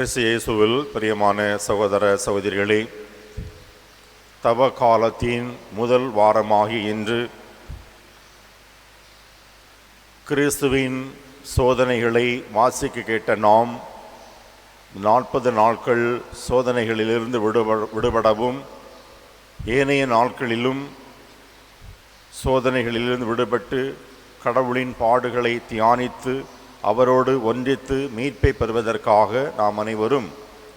இயேசுவில் பிரியமான சகோதர சகோதரிகளே தவ காலத்தின் முதல் வாரமாகி இன்று கிறிஸ்துவின் சோதனைகளை வாசிக்க கேட்ட நாம் நாற்பது நாட்கள் சோதனைகளிலிருந்து விடுப விடுபடவும் ஏனைய நாட்களிலும் சோதனைகளிலிருந்து விடுபட்டு கடவுளின் பாடுகளை தியானித்து அவரோடு ஒன்றித்து மீட்பை பெறுவதற்காக நாம் அனைவரும்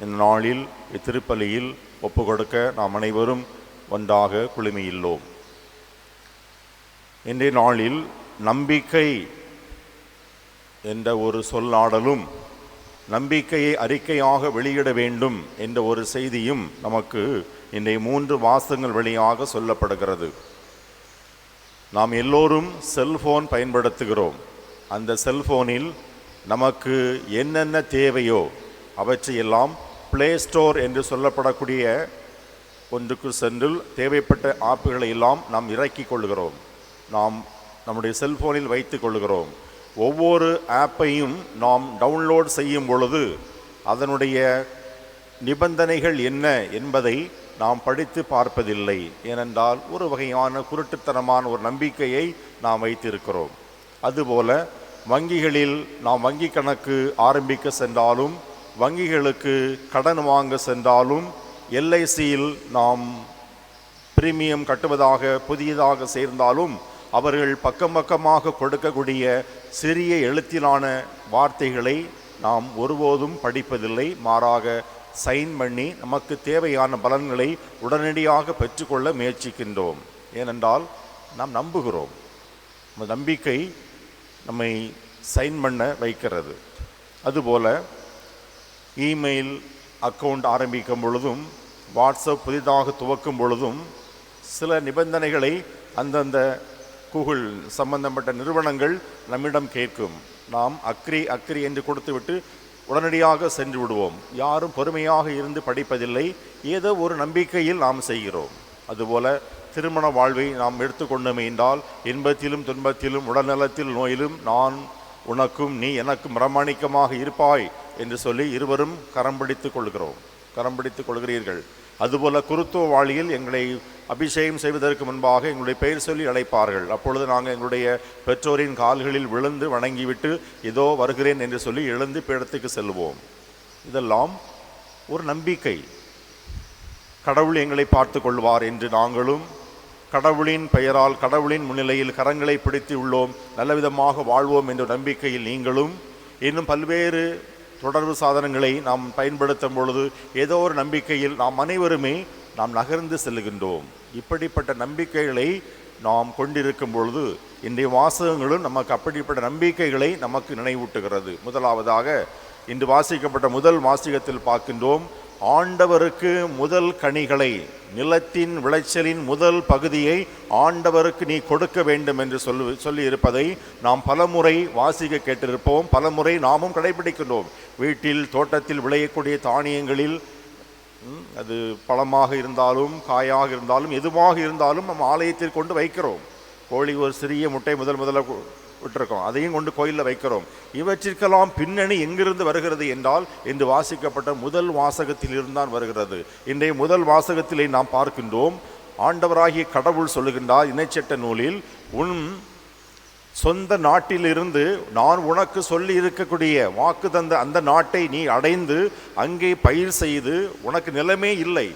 இந்த நாளில் இத்திருப்பலியில் ஒப்பு கொடுக்க நாம் அனைவரும் ஒன்றாக குழுமியுள்ளோம். இன்றைய நாளில் நம்பிக்கை என்ற ஒரு சொல்லாடலும் நம்பிக்கையை அறிக்கையாக வெளியிட வேண்டும் என்ற ஒரு செய்தியும் நமக்கு இன்றைய மூன்று வாசங்கள் வழியாக சொல்லப்படுகிறது. நாம் எல்லோரும் செல்போன் பயன்படுத்துகிறோம். அந்த செல்ஃபோனில் நமக்கு என்னென்ன தேவையோ அவற்றையெல்லாம் ப்ளே ஸ்டோர் என்று சொல்லப்படக்கூடிய ஒன்றுக்கு சென்று தேவைப்பட்ட ஆப்புகளை எல்லாம் நாம் இறக்கிக் கொள்கிறோம். நாம் நம்முடைய செல்ஃபோனில் வைத்து கொள்கிறோம். ஒவ்வொரு ஆப்பையும் நாம் டவுன்லோட் செய்யும் பொழுது அதனுடைய நிபந்தனைகள் என்ன என்பதை நாம் படித்து பார்ப்பதில்லை. ஏனென்றால் ஒரு வகையான குருட்டுத்தனமான ஒரு நம்பிக்கையை நாம் வைத்திருக்கிறோம். அதுபோல வங்கிகளில் நாம் வங்கி கணக்கு ஆரம்பிக்க சென்றாலும் வங்கிகளுக்கு கடன் வாங்க சென்றாலும் எல்ஐசியில் நாம் பிரீமியம் கட்டுவதாக புதியதாக சேர்ந்தாலும் அவர்கள் பக்கம் பக்கமாக கொடுக்கக்கூடிய சிறிய எழுத்திலான வார்த்தைகளை நாம் ஒருபோதும் படிப்பதில்லை. மாறாக சைன் பண்ணி நமக்கு தேவையான பலன்களை உடனடியாக பெற்றுக்கொள்ள முயற்சிக்கின்றோம். ஏனென்றால் நாம் நம்புகிறோம். நம்பிக்கை நம்மை சைன் பண்ண வைக்கிறது. அதுபோல் இமெயில் அக்கவுண்ட் ஆரம்பிக்கும் பொழுதும் வாட்ஸ்அப் புதிதாக துவக்கும் பொழுதும் சில நிபந்தனைகளை அந்தந்த கூகுள் சம்பந்தப்பட்ட நிறுவனங்கள் நம்மிடம் கேட்கும். நாம் அக்ரி அக்ரி என்று கொடுத்துவிட்டு உடனடியாக சென்று விடுவோம். யாரும் பொறுமையாக இருந்து படிப்பதில்லை. ஏதோ ஒரு நம்பிக்கையில் நாம் செய்கிறோம். அதுபோல திருமண வாழ்வை நாம் எடுத்துக்கொண்டோமே என்றால் இன்பத்திலும் துன்பத்திலும் உடல்நலத்தில் நோயிலும் நான் உனக்கும் நீ எனக்கும் பிரமாணிக்கமாக இருப்பாய் என்று சொல்லி இருவரும் கரம் பிடித்துக் கொள்கிறோம். கரம் பிடித்துக் கொள்கிறீர்கள். அதுபோல குருத்துவ வாழியில் எங்களை அபிஷேகம் செய்வதற்கு முன்பாக எங்களுடைய பெயர் சொல்லி அழைப்பார்கள். அப்பொழுது நாங்கள் எங்களுடைய பெற்றோரின் கால்களில் விழுந்து வணங்கிவிட்டு இதோ வருகிறேன் என்று சொல்லி எழுந்து பீடத்துக்கு செல்வோம். இதெல்லாம் ஒரு நம்பிக்கை. கடவுள் எங்களை பார்த்து கொள்வார் என்று நாங்களும் கடவுளின் பெயரால் கடவுளின் முன்னிலையில் கரங்களை பிடித்து உள்ளோம். நல்லவிதமாக வாழ்வோம் என்ற நம்பிக்கையில் நீங்களும் இன்னும் பல்வேறு தொடர்பு சாதனங்களை நாம் பயன்படுத்தும் பொழுது ஏதோ ஒரு நம்பிக்கையில் நாம் அனைவருமே நாம் நகர்ந்து செல்லுகின்றோம் இப்படிப்பட்ட நம்பிக்கைகளை நாம் கொண்டிருக்கும் பொழுது இன்றைய வாசகங்களும் நமக்கு அப்படிப்பட்ட நம்பிக்கைகளை நமக்கு நினைவூட்டுகிறது. முதலாவதாக இன்று வாசிக்கப்பட்ட முதல் வாசிகத்தில் பார்க்கின்றோம். ஆண்டவருக்கு முதல் கனிகளை நிலத்தின் விளைச்சலின் முதல் பகுதியை ஆண்டவருக்கு நீ கொடுக்க வேண்டும் என்று சொல்லு சொல்லி இருப்பதை நாம் பலமுறை வாசிக்க கேட்டிருப்போம் பலமுறை நாமும் கடைபிடிக்கின்றோம். வீட்டில் தோட்டத்தில் விளையக்கூடிய தானியங்களில் அது பழமாக இருந்தாலும் காயாக இருந்தாலும் எதுவாக இருந்தாலும் நம் ஆலயத்தில் கொண்டு வைக்கிறோம். கோழி ஒரு சிறிய முட்டை முதல் முதல்ல விட்டிருக்கோம் அதையும் கொண்டு கோயிலில் வைக்கிறோம். இவற்றிற்கெல்லாம் பின்னணி எங்கிருந்து வருகிறது என்றால் இன்று வாசிக்கப்பட்ட முதல் வாசகத்தில் இருந்தான் வருகிறது. இன்றைய முதல் வாசகத்திலே நாம் பார்க்கின்றோம். ஆண்டவராகிய கடவுள் சொல்லுகின்றார் இணைச்சட்ட நூலில் உன் சொந்த நாட்டிலிருந்து நான் உனக்கு சொல்லி இருக்கக்கூடிய வாக்கு தந்த அந்த நாட்டை நீ அடைந்து அங்கே பயிர் செய்து உனக்கு நிலமே இல்லை.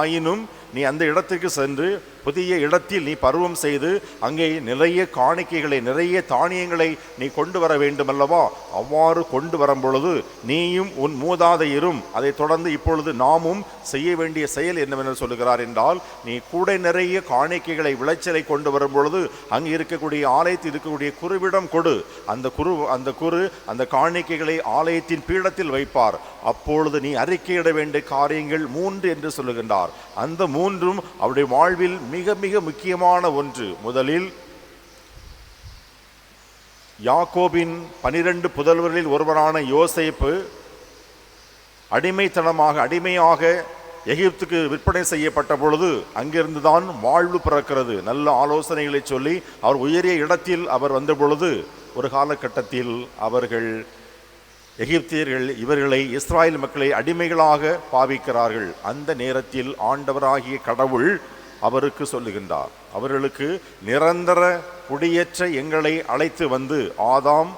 ஆயினும் நீ அந்த இடத்துக்கு சென்று புதிய இடத்தில் நீ பருவம் செய்து அங்கே நிறைய காணிக்கைகளை நிறைய தானியங்களை நீ கொண்டு வர வேண்டும் அல்லவா அவ்வாறு கொண்டு வரும் பொழுது நீயும் உன் மூதாதையரும் அதை தொடர்ந்து இப்பொழுது நாமும் செய்ய வேண்டிய செயல் என்னவென்று சொல்லுகிறார் என்றால் நீ கூட நிறைய காணிக்கைகளை விளைச்சலை கொண்டு வரும் பொழுது அங்கே இருக்கக்கூடிய ஆலயத்தில் இருக்கக்கூடிய குருவிடம் கொடு. அந்த குரு அந்த குரு அந்த காணிக்கைகளை ஆலயத்தின் பீடத்தில் வைப்பார். அப்பொழுது நீ அறிக்கையிட வேண்டிய காரியங்கள் மூன்று என்று சொல்லுகின்றார். அந்த மூன்றும் அவருடைய வாழ்வில் மிக மிக முக்கியமான ஒன்று. முதலில் யாக்கோபின் பனிரெண்டு புதல்வர்களில் ஒருவரான யோசேப்பு அடிமைத்தனமாக அடிமையாக எகிப்துக்கு விற்பனை செய்யப்பட்ட பொழுது அங்கிருந்து தான் வாழ்வு பிறக்கிறது. நல்ல ஆலோசனைகளை சொல்லி அவர் உயரிய இடத்தில் அவர் வந்த பொழுது ஒரு காலகட்டத்தில் அவர்கள் எகிப்தியர்கள் இவர்களை இஸ்ராயல் மக்களை அடிமைகளாக பாவிக்கிறார்கள். அந்த நேரத்தில் ஆண்டவராகிய கடவுள் அவருக்கு சொல்லுகின்றார். அவர்களுக்கு நிரந்தர குடியேற்ற எங்களை அழைத்து வந்து ஆதாம்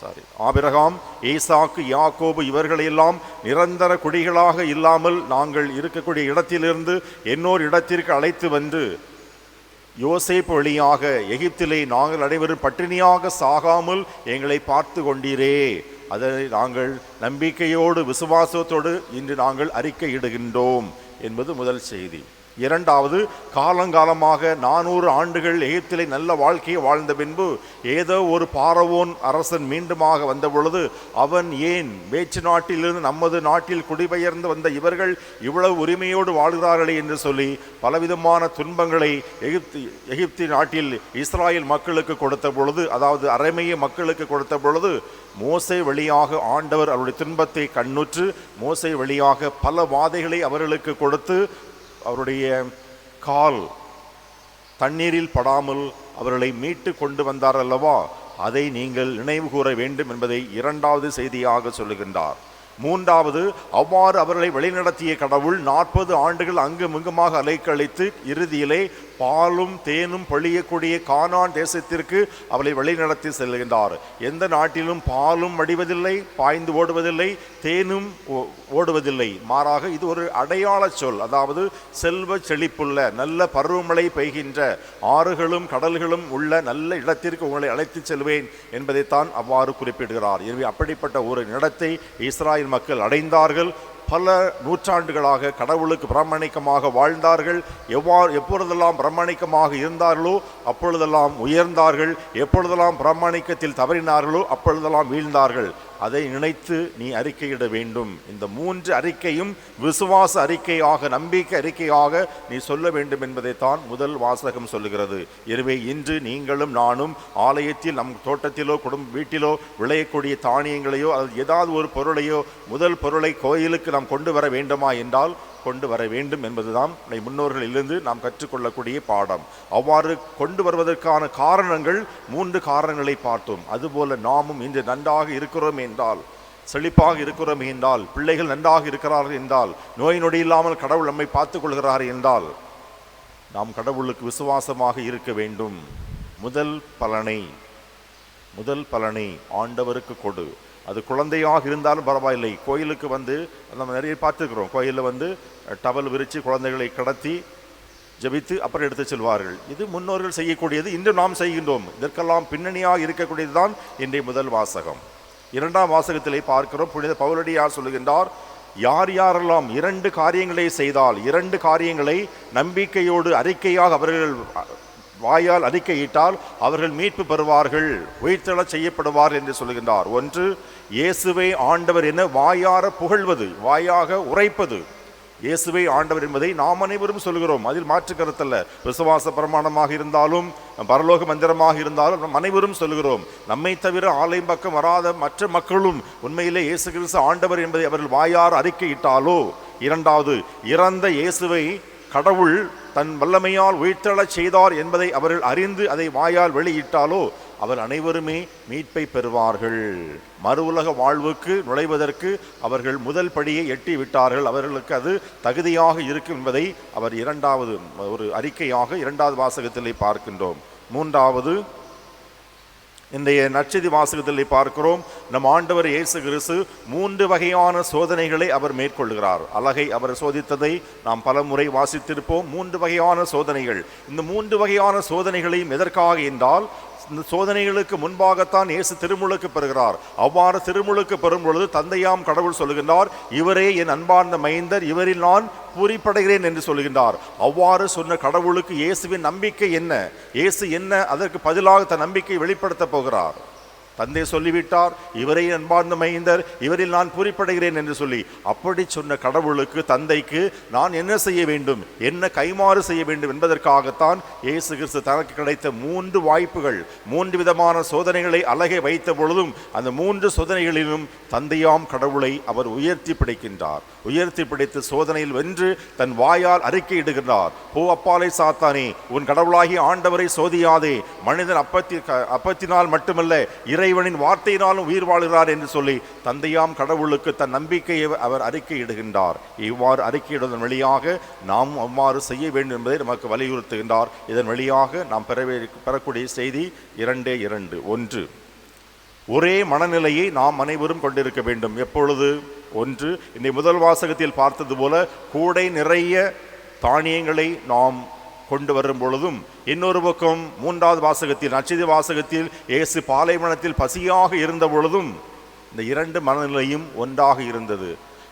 சாரி ஆபிரகாம் ஈசாக்கு யாக்கோபு இவர்களையெல்லாம் நிரந்தர குடிகளாக இல்லாமல் நாங்கள் இருக்கக்கூடிய இடத்திலிருந்து இன்னொரு இடத்திற்கு அழைத்து வந்து யோசேப்பு வழியாக எகிப்திலே நாங்கள் அனைவரும் பட்டினியாக சாகாமல் எங்களை பார்த்து கொண்டீரே. அதை நாங்கள் நம்பிக்கையோடு விசுவாசத்தோடு இன்று நாங்கள் அறிக்கையிடுகின்றோம் என்பது முதல் செய்தி. இரண்டாவது காலங்காலமாக நானூறு ஆண்டுகள் எகிப்திலே நல்ல வாழ்க்கையை வாழ்ந்த பின்பு ஏதோ ஒரு பாரவோன் அரசன் மீண்டுமாக வந்த பொழுது அவன் ஏன் வேச்சு நாட்டிலிருந்து நமது நாட்டில் குடிபெயர்ந்து வந்த இவர்கள் இவ்வளவு உரிமையோடு வாழ்கிறார்களே என்று சொல்லி பலவிதமான துன்பங்களை எகிப்து எகிப்தி நாட்டில் இஸ்ராயல் மக்களுக்கு கொடுத்த பொழுது அதாவது அரைமைய மக்களுக்கு கொடுத்த பொழுது மோசை வழியாக ஆண்டவர் அவருடைய துன்பத்தை கண்ணுற்று மோசை வழியாக பல வாதைகளை அவர்களுக்கு கொடுத்து அவருடைய கால் தண்ணீரில் படாமல் அவர்களை மீட்டு கொண்டு வந்தார் அல்லவா? அதை நீங்கள் நினைவு கூற வேண்டும் என்பதை இரண்டாவது செய்தியாக சொல்லுகின்றார். மூன்றாவது அவ்வாறு அவர்களை வழிநடத்திய கடவுள் நாற்பது ஆண்டுகள் அங்குமிங்குமாக அலைக்கழித்து இறுதியிலே பாலும் தேனும் பொழியக்கூடிய கானான் தேசத்திற்கு அவளை வழிநடத்தி செல்கின்றார். எந்த நாட்டிலும் பாலும் வடிவதில்லை பாய்ந்து ஓடுவதில்லை தேனும் ஓ- ஓடுவதில்லை. மாறாக இது ஒரு அடையாள சொல். அதாவது செல்வ செழிப்புள்ள நல்ல பருவமழை பெய்கின்ற ஆறுகளும் கடல்களும் உள்ள நல்ல இடத்திற்கு உங்களை அழைத்துச் செல்வேன் என்பதைத்தான் அவ்வாறு குறிப்பிடுகிறார். எனவே அப்படிப்பட்ட ஒரு இடத்தை இஸ்ராயல் மக்கள் அடைந்தார்கள். பல நூற்றாண்டுகளாக கடவுளுக்கு பிரமணிக்கமாக வாழ்ந்தார்கள். எவ்வாறு எப்பொழுதெல்லாம் பிரமணிக்கமாக இருந்தார்களோ அப்பொழுதெல்லாம் உயர்ந்தார்கள். எப்பொழுதெல்லாம் பிரமணிக்கத்தில் தவறினார்களோ அப்பொழுதெல்லாம் வீழ்ந்தார்கள். அதை நினைத்து நீ அறிக்கையிட வேண்டும். இந்த மூன்று அறிக்கையும் விசுவாச அறிக்கையாக நம்பிக்கை அறிக்கையாக நீ சொல்ல வேண்டும் என்பதைத்தான் முதல் வாசகம் சொல்லுகிறது. எனவே இன்று நீங்களும் நானும் ஆலயத்தில் நம் தோட்டத்திலோ குடும்ப வீட்டிலோ விளையக்கூடிய தானியங்களையோ அல்லது ஏதாவது ஒரு பொருளையோ முதல் பொருளை கோயிலுக்கு நாம் கொண்டு வர வேண்டுமா என்றால் கொண்டு வர வேண்டும் என்பதுதான் நம்முடைய முன்னோர்களிலிருந்து நாம் கற்றுக்கொள்ளக்கூடிய பாடம். அவ்வாறு கொண்டு வருவதற்கான காரணங்கள் மூன்று காரணங்களை பார்த்தோம். அதுபோல நாமும் இன்று நன்றாக இருக்கிறோம் என்றால் செழிப்பாக இருக்கிறோம் என்றால் பிள்ளைகள் நன்றாக இருக்கிறார்கள் என்றால் நோய் நொடி இல்லாமல் கடவுள் நம்மை பார்த்துக் கொள்கிறார் என்றால் நாம் கடவுளுக்கு விசுவாசமாக இருக்க வேண்டும். முதல் பலனை முதல் பலனை ஆண்டவருக்கு கொடு. அது குழந்தையாக இருந்தாலும் பரவாயில்லை. கோயிலுக்கு வந்து நம்ம நிறைய பார்த்துருக்குறோம். கோயிலில் வந்து டவல் விரித்து குழந்தைகளை கடத்தி ஜெபித்து அப்புறம் எடுத்து செல்வார்கள். இது முன்னோர்கள் செய்யக்கூடியது இன்று நாம் செய்கின்றோம். இதற்கெல்லாம் பின்னணியாக இருக்கக்கூடியது தான் இன்றைய முதல் வாசகம். இரண்டாம் வாசகத்திலே பார்க்கிறோம். புனித பவுலடியார் சொல்லுகின்றார் யார் யாரெல்லாம் இரண்டு காரியங்களை செய்தால் இரண்டு காரியங்களை நம்பிக்கையோடு அறிக்கையாக அவர்கள் வாயால் அறிக்கையிட்டால் அவர்கள் மீட்பு பெறுவார்கள் உயிர்த்தள செய்யப்படுவார் என்று சொல்லுகின்றார். ஒன்று இயேசுவை ஆண்டவர் என வாயார புகழ்வது வாயாக உரைப்பது. இயேசுவை ஆண்டவர் என்பதை நாம் அனைவரும் சொல்கிறோம். அதில் மாற்று கருத்தல்ல. விசுவாச பிரமாணமாக இருந்தாலும் பரலோக மந்திரமாக இருந்தாலும் நம் அனைவரும் சொல்கிறோம். நம்மை தவிர ஆலயம் பக்கம் வராத மற்ற மக்களும் உண்மையிலே இயேசு கிறிஸ்து ஆண்டவர் என்பதை அவர்கள் வாயார் அறிக்கையிட்டாலோ இரண்டாவது இறந்த இயேசுவை கடவுள் தன் வல்லமையால் உயிர்த்தெழச் செய்தார் என்பதை அவர்கள் அறிந்து அதை வாயால் வெளியிட்டாலோ அவர் அனைவருமே மீட்பை பெறுவார்கள். மறு உலக வாழ்வுக்கு நுழைவதற்கு அவர்கள் முதல் படியை எட்டி விட்டார்கள் அவர்களுக்கு அது தகுதியாக இருக்கும் என்பதை அவர் இரண்டாவது ஒரு அறிக்கையாக இரண்டாவது வாசகத்திலே பார்க்கின்றோம். மூன்றாவது இன்றைய நச்சதி வாசகத்தில் பார்க்கிறோம். நம் ஆண்டவர் இயேசு கிறிஸ்து மூன்று வகையான சோதனைகளை அவர் மேற்கொள்கிறார். அழகை அவர் சோதித்ததை நாம் பல முறை வாசித்திருப்போம். மூன்று வகையான சோதனைகள். இந்த மூன்று வகையான சோதனைகளையும் எதற்காக என்றால் சோதனைகளுக்கு முன்பாகத்தான் இயேசு திருமுழுக்கு பெறுகிறார். அவ்வாறு திருமுழுக்கு பெறும் பொழுது தந்தையாம் கடவுள் சொல்லுகின்றார் இவரே என் அன்பார்ந்த மைந்தர் இவரில் நான் பூரிப்படைகிறேன் என்று சொல்கின்றார் அவ்வாறு சொன்ன கடவுளுக்கு இயேசுவின் நம்பிக்கை என்ன? இயேசு என்ன அதற்கு பதிலாக தன் நம்பிக்கை வெளிப்படுத்தப் போகிறார்? தந்தை சொல்லிவிட்டார் இவரை அன்பார்ந்த மைந்தர் இவரில் நான் பூரிப்படைகிறேன் என்று சொல்லி அப்படி சொன்ன கடவுளுக்கு தந்தைக்கு நான் என்ன செய்ய வேண்டும் என்ன கைமாறு செய்ய வேண்டும் என்பதற்காகத்தான் இயேசு கிறிஸ்து தனக்கு கிடைத்த மூன்று வாய்ப்புகள் மூன்று விதமான சோதனைகளை அழகை வைத்த பொழுதும் அந்த மூன்று சோதனைகளிலும் தந்தையாம் கடவுளை அவர் உயர்த்தி பிடிக்கின்றார். உயர்த்தி பிடித்து சோதனையில் வென்று தன் வாயால் அறிக்கையிடுகின்றார் போ அப்பாலை சாத்தானே உன் கடவுளாகி ஆண்டவரை சோதியாதே மனிதன் அப்பத்தி அப்பத்தினால் மட்டுமல்ல இறை இறைவனின் வார்த்தையினாலும் உயிர் வாழ்கிறார் என்று சொல்லி தந்தையாம் கடவுளுக்கு தன் நம்பிக்கையை அவர் அறிக்கையிடுகின்றார். இவ்வாறு அறிக்கையிடுவதன் வழியாக நாம் அவ்வாறு செய்ய வேண்டும் என்பதை நமக்கு வலியுறுத்துகின்றார். இதன் வழியாக நாம் பெறவே பெறக்கூடிய செய்தி இரண்டே இரண்டு. ஒன்று ஒரே மனநிலையை நாம் அனைவரும் கொண்டிருக்க வேண்டும். எப்பொழுது? ஒன்று இன்னை முதல் வாசகத்தில் பார்த்தது போல கூடை நிறைய தானியங்களை நாம் கொண்டு வரும் பொழுதும் இன்னொரு பக்கம் மூன்றாவது வாசகத்தில் நச்சதி வாசகத்தில் இயேசு பாலைவனத்தில் பசியாக இருந்த பொழுதும் இந்த இரண்டு மனநிலையும் ஒன்றாக இருந்தது.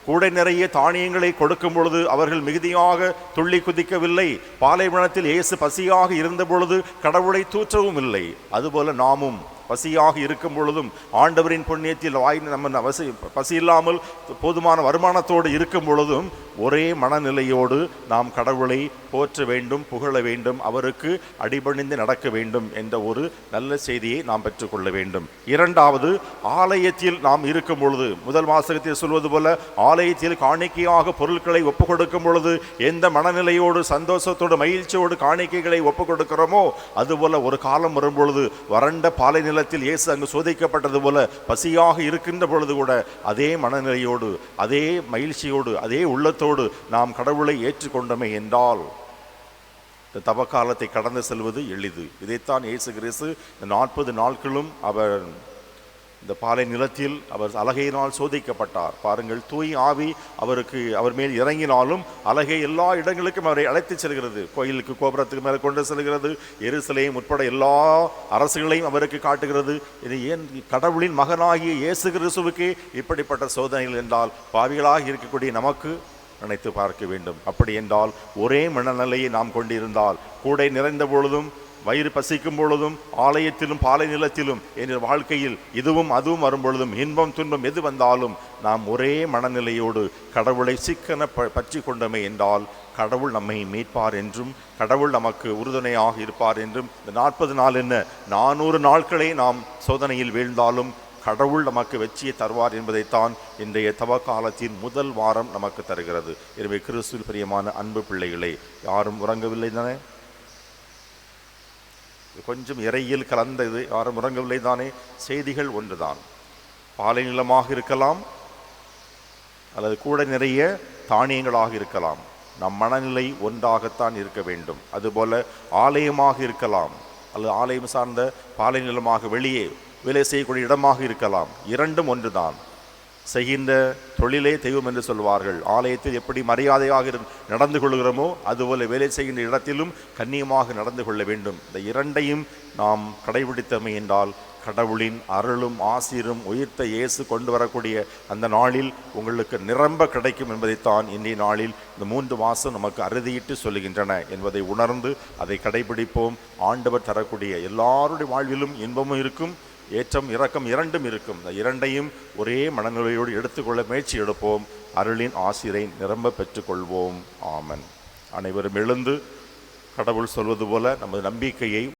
கூடை நிறைய தானியங்களை கொடுக்கும் பொழுது அவர்கள் மிகுதியாக துள்ளி குதிக்கவில்லை. பாலைவனத்தில் இயேசு பசியாக இருந்த பொழுது கடவுளை தூற்றவும் இல்லை. அதுபோல நாமும் பசியாக இருக்கும் பொழுதும் ஆண்டவரின் புண்ணியத்தில் வாய் நம்ம பசி பசி இல்லாமல் போதுமான வருமானத்தோடு இருக்கும் பொழுதும் ஒரே மனநிலையோடு நாம் கடவுளை போற்ற வேண்டும் புகழ வேண்டும் அவருக்கு அடிபணிந்து நடக்க வேண்டும் என்ற ஒரு நல்ல செய்தியை நாம் பெற்றுக்கொள்ள வேண்டும். இரண்டாவது ஆலயத்தில் நாம் இருக்கும் பொழுது முதல் வாசகத்தில் சொல்வது போல ஆலயத்தில் காணிக்கையாக பொருட்களை ஒப்பு கொடுக்கும் பொழுது எந்த மனநிலையோடு சந்தோஷத்தோடு மகிழ்ச்சியோடு காணிக்கைகளை ஒப்பு கொடுக்கிறோமோ அதுபோல ஒரு காலம் வரும் பொழுது வறண்ட பாலை நிலத்தில் இயேசு அங்கு சோதிக்கப்பட்டது போல பசியாக இருக்கின்ற பொழுது கூட அதே மனநிலையோடு அதே மகிழ்ச்சியோடு அதே உள்ளத்தோடு நாம் கடவுளை ஏற்றுக்கொண்டமை என்றால் இந்த தவக்காலத்தை கடந்து செல்வது எளிது. இதைத்தான் இயேசு கிறிஸ்து இந்த நாற்பது நாட்களும் அவர் இந்த பாலை நிலத்தில் அவர் அலகையினால் சோதிக்கப்பட்டார். பாருங்கள் தூய் ஆவி அவருக்கு அவர் மேல் இறங்கினாலும் அலகை எல்லா இடங்களுக்கும் அவரை அழைத்து செல்கிறது. கோயிலுக்கு கோபுரத்துக்கு மேலே கொண்டு செல்கிறது. எருசலையும் உட்பட எல்லா அரசுகளையும் அவருக்கு காட்டுகிறது. இது ஏன் கடவுளின் மகனாகிய இயேசு கிறிஸ்துவுக்கு இப்படிப்பட்ட சோதனைகள் என்றால் பாவிகளாக இருக்கக்கூடிய நமக்கு நினைத்து பார்க்க வேண்டும். அப்படி என்றால் ஒரே மனநிலையை நாம் கொண்டிருந்தால் கூடை நிறைந்த பொழுதும் வயிறு பசிக்கும் பொழுதும் ஆலயத்திலும் பாலை நிலத்திலும் என்ற வாழ்க்கையில் இதுவும் அதுவும் வரும்பொழுதும் இன்பம் துன்பம் எது வந்தாலும் நாம் ஒரே மனநிலையோடு கடவுளை சிக்கன ப பற்றி கொண்டமை என்றால் கடவுள் நம்மை மீட்பார் என்றும் கடவுள் நமக்கு உறுதுணையாக இருப்பார் என்றும் இந்த நாற்பது நாள் என்ன? நானூறு நாட்களே நாம் சோதனையில் வீழ்ந்தாலும் கடவுள் நமக்கு வெற்றியை தருவார் என்பதைத்தான் இன்றைய தவக்காலத்தின் முதல் வாரம் நமக்கு தருகிறது. எனவே கிறிஸ்துவில் பிரியமான அன்பு பிள்ளைகளை யாரும் உறங்கவில்லை தானே? கொஞ்சம் இறையில் கலந்தது யாரும் உறங்கவில்லை தானே? செய்திகள் ஒன்றுதான். பாலை நிலமாக இருக்கலாம் அல்லது கூட நிறைய தானியங்களாக இருக்கலாம். நம் மனநிலை ஒன்றாகத்தான் இருக்க வேண்டும். அதுபோல ஆலயமாக இருக்கலாம் அல்லது ஆலயம் சார்ந்த பாலை நிலமாக வெளியே வேலை செய்யக்கூடிய இடமாக இருக்கலாம். இரண்டும் ஒன்றுதான். செய்கின்ற தொழிலே தெய்வம் என்று சொல்வார்கள். ஆலயத்தில் எப்படி மரியாதையாக நடந்து கொள்கிறோமோ அதுபோல வேலை செய்கின்ற இடத்திலும் கண்ணியமாக நடந்து கொள்ள வேண்டும். இந்த இரண்டையும் நாம் கடைபிடித்தமை என்றால் கடவுளின் அருளும் ஆசிரும் உயிர்த்த இயேசு கொண்டு வரக்கூடிய அந்த நாளில் உங்களுக்கு நிரம்ப கிடைக்கும் என்பதைத்தான் இன்றைய நாளில் இந்த மூன்று மாதம் நமக்கு அறுதியிட்டு சொல்லுகின்றன என்பதை உணர்ந்து அதை கடைபிடிப்போம். ஆண்டவர் தரக்கூடிய எல்லாருடைய வாழ்விலும் இன்பமும் இருக்கும். ஏற்றம் இரக்கம் இரண்டும் இருக்கும். இந்த இரண்டையும் ஒரே மனநிலையோடு எடுத்துக்கொள்ள முயற்சி எடுப்போம். அருளின் ஆசிரை நிரம்ப பெற்றுக்கொள்வோம். ஆமன். அனைவரும் எழுந்து கடவுள் சொல்வது போல நமது நம்பிக்கையை